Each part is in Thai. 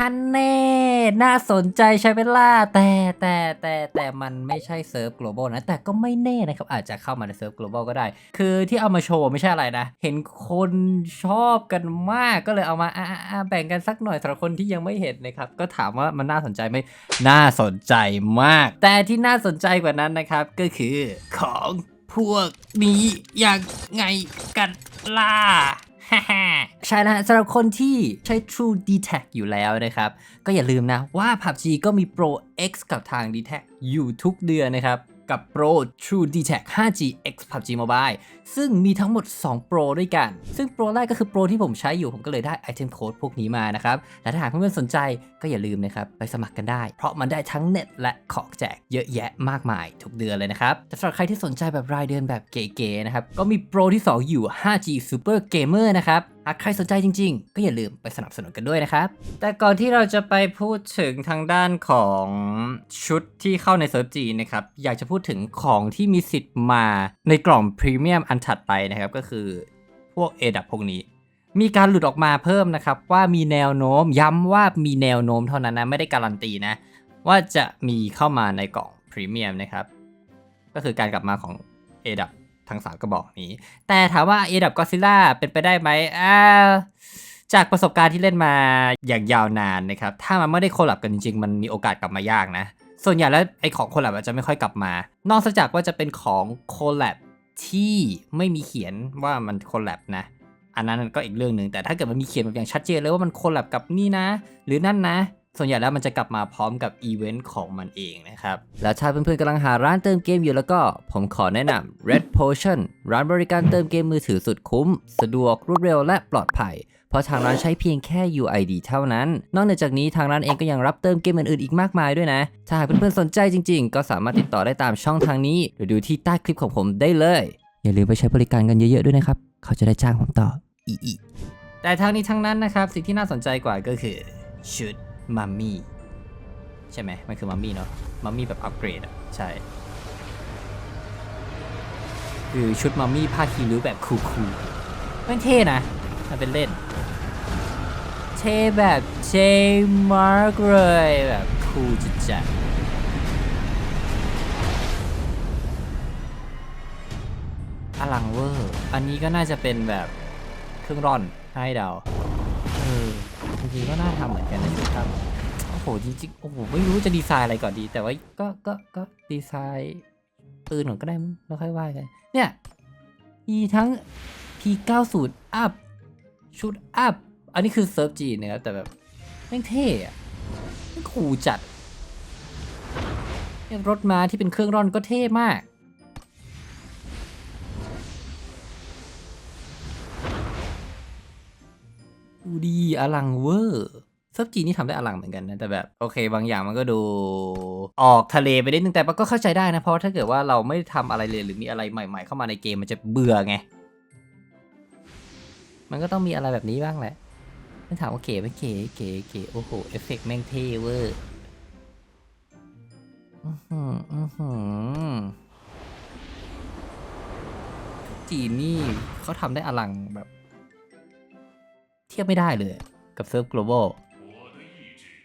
ฮันเน่ น่าสนใจใช่ไหมล่ะแต่แต่แต่แต่มันไม่ใช่เซิร์ฟ global นะ แต่ก็ไม่แน่นะครับ อาจจะเข้ามาในเซิร์ฟ global ก็ได้ คือที่เอามาโชว์ไม่ใช่อะไรนะ เห็นคนชอบกันมากก็เลยเอามาอะอะอะแบ่งกันสักหน่อยสำหรับคนที่ยังไม่เห็นนะครับ ก็ถามว่ามันน่าสนใจไหมน่าสนใจมาก แต่ที่น่าสนใจกว่านั้นนะครับ ก็คือของพวกนี้ยังไงกันล่ะ ใช่แล้วสำหรับคนที่ใช้ True d e t a c อยู่แล้วนะครับ ก็อย่าลืมนะว่า PUBG ก็มี Pro X กับทาง d e t a c อยู่ทุกเดือนนะครับ กับ Pro True d t a c 5G X PUBG Mobile ซึ่งมีทั้งหมด 2 Pro ด้วยกัน ซึ่ง Pro แรกก็คือ Pro ที่ผมใช้อยู่ผมก็เลยได้ Item Code พวกนี้มานะครับ และถ้าหากเพื่อนๆสนใจก็อย่าลืมนะครับ ไปสมัครกันได้ เพราะมันได้ทั้งเน็ตและของแจกเยอะแยะมากมายทุกเดือนเลยนะครับแต่สำหรับใครที่สนใจแบบรายเดือนแบบเก๋ๆนะครับก็มีโปรที่ 2 อยู่ 5G Super Gamer นะครับ หากใครสนใจจริงๆ ก็อย่าลืมไปสนับสนุนกันด้วยนะครับ แต่ก่อนที่เราจะไปพูดถึงทางด้านของชุดที่เข้าในเซิร์ฟจีนะครับ อยากจะพูดถึงของที่มีสิทธิ์มาในกล่องพรีเมียมอันถัดไปนะครับ ก็คือพวก a อดับพวกนี้ มีการหลุดออกมาเพิ่มนะครับ ว่ามีแนวโน้มย้ำว่ามีแนวโน้มเท่านั้นนะไม่ได้การันตีนะ ว่าจะมีเข้ามาในกล่องพรีเมียมนะครับ ก็คือการกลับมาของ a อดับ ทั้งสามกระบอกนี้ แต่ถามว่า a อดับก็ซิล่าเป็นไปได้ไหมอ่าจากประสบการณ์ที่เล่นมาอย่างยาวนานนะครับ ถ้ามันไม่ได้โคลับกันจริงๆ มันมีโอกาสกลับมายากนะ ส่วนใหญ่แล้วไอของโคลับอาจจะไม่ค่อยกลับมา นอกจากว่าจะเป็นของโคลับที่ไม่มีเขียนว่ามันโคลับนะ อันนั้นก็อีกเรื่องหนึ่งแต่ถ้าเกิดมันมีเขียนแบบอย่างชัดเจนเลยว่ามันโคลับกับนี่นะ หรือนั่นนะ ส่วนใหญ่แล้วมันจะกลับมาพร้อมกับอีเวนต์ของมันเองนะครับ แล้วถ้าเพื่อนๆกำลังหาร้านเติมเกมอยู่แล้วก็ผมขอแนะนำ Red Potion ร้านบริการเติมเกมมือถือสุดคุ้ม สะดวกรวดเร็วและปลอดภัย เพราะทางร้านใช้เพียงแค่ UID เท่านั้น นอกนจากนี้ทางร้านเองก็ยังรับเติมเกมอื่นๆอีกมากมายด้วยนะ ถ้าหากเพื่อนๆสนใจจริง ๆ ก็สามารถติดต่อได้ตามช่องทางนี้หรือดูที่ใต้คลิปของผมได้เลย อย่าลืมไปใช้บริการกันเยอะๆด้วยนะครับ เขาจะได้จ้างผมต่ออีอีแต่ทั้งนี้ทั้งนั้นนะครับสิ่งที่น่าสนใจกว่าก็คือชุด มัมมี่ใช่ไหมมันคือมัมมี่เนาะมัมมี่แบบอัปเกรดอะ ใช่ คือชุดมัมมี่ผ้าคีริ้วแบบคูลๆไม่งเท่นะ มันเป็นเล่น เท่แบบเจมาร์กเลยแบบคูลจัดจัดอลังเวอร์ อันนี้ก็น่าจะเป็นแบบเครื่องร่อนให้เดาเออ จริงๆก็น่าทำเหมือนกันนะชุดครับโอ้โหจริงๆโอ้โหไม่รู้จะดีไซน์อะไรก่อนดี แต่ว่าก็ก็ก็ดีไซน์ปืนหน่อยก็ได้มั้งแล้วค่อยว่ากัน เนี่ยมีทั้ง P90 อัพชุดอัพอันนี้คือเซิร์ฟจีนนะครับแต่แบบแม่งเท่อะแม่งคูลจัดเนี่ยรถม้าที่เป็นเครื่องร่อนก็เท่มาก ดูดีอลังเวอร์ซิร์ฟจีนี่ทำได้อลังเหมือนกันนะ แต่แบบโอเค บางอย่างมันก็ดูออกทะเลไปนิดนึงแต่ก็เข้าใจได้นะ เพราะถ้าเกิดว่าเราไม่ทำอะไรเลยหรือมีอะไรใหม่ ๆ เข้ามาในเกมมันจะเบื่อไง มันก็ต้องมีอะไรแบบนี้บ้างแหละไม่ถามว่าเก๋ไหมเก๋เก๋เก๋โอ้โหเอฟเฟกต์แม่งเท่เวอร์อือหืออือหือจีนี่เขาทำได้อลังแบบ ทียบไม่ได้เลยกับเซิร์ฟ global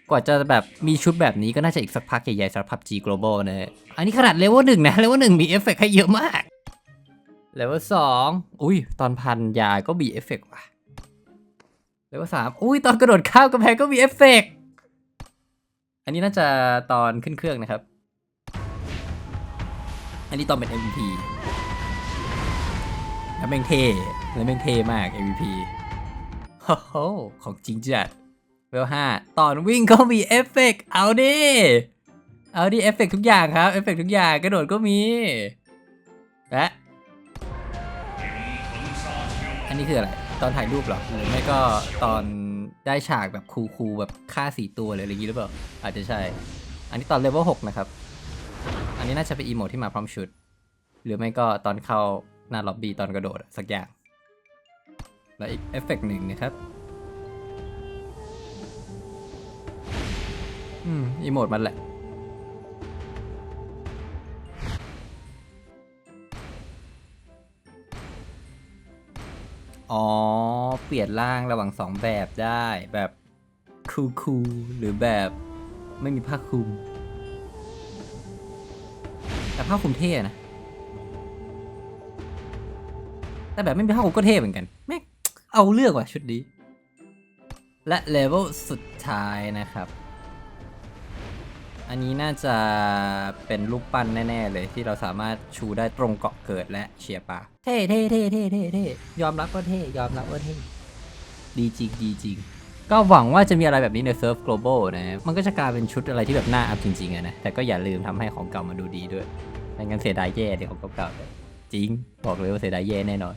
กว่าจะแบบมีชุดแบบนี้ก็น่าจะอีกสักพักใหญ่ๆสำหรับ PUBG global นะ อันนี้ขนาดเลเวลหนึ่งนะเลเวลหนึ่งมีเอฟเฟกต์ให้เยอะมากเลเวลสองอุ้ย ตอนพันยาก็มีเอฟเฟกต์ว่ะเลเวลสามอุ้ย ตอนกระโดดข้ามกำแพงก็มีเอฟเฟกต์อันนี้น่าจะตอนขึ้นเครื่องนะครับ อันนี้ตอนเป็น MVP แล้วแม่งเท่แล้วแม่งเท่มาก MVP โอ้โหของจริงจัดเวลห้าตอนวิ่งก็มีเอฟเฟกต์เอาดิเอาดิเอฟเฟกต์ทุกอย่างครับเอฟเฟกต์ทุกอย่างกระโดดก็มีและอันนี้คืออะไร ตอนถ่ายรูปหรอหรือไม่ก็ตอนได้ฉากแบบคูลๆแบบฆ่าสี่ตัวหรือะไรอย่างนี้หรือเปล่าอาจจะใช่ อันนี้ตอนเลเวลหกนะครับ อันนี้น่าจะเป็นอีโมทที่มาพร้อมชุด หรือไม่ก็ตอนเข้าหน้าล็อบบี้ตอนกระโดดสักอย่าง และอีกเอฟเฟกต์หนึ่งนะครับอืมอีโมดมันแหละ อ๋อ เปลี่ยนร่างระหว่างสองแบบได้แบบคูคูลๆหรือแบบไม่มีผ้าคลุม แต่ผ้าคลุมเท่นะ แต่แบบไม่มีผ้าคลุมก็เท่เหมือนกันแม่ง เอาเลือกว่ะชุดนี้ และเลเวลสุดท้ายนะครับ อันนี้น่าจะเป็นรูปปั้นแน่ ๆ เลยที่เราสามารถชูได้ตรงเกาะเกิดและเชียร์ปลาเท่เท่เท่เท่เท่เท่ยอมรับว่าเท่ยอมรับว่าเท่ดีจริงดีจริงก็หวังว่าจะมีอะไรแบบนี้ในเซิร์ฟ global นะ มันก็จะกลายเป็นชุดอะไรที่แบบน่าอัพจริงๆอะนะ แต่ก็อย่าลืมทำให้ของเก่ามาดูดีด้วยไม่งั้นเสียดายแย่เดี๋ยวของเก่าๆจริง บอกเลยว่าเสียดายแย่แน่นอน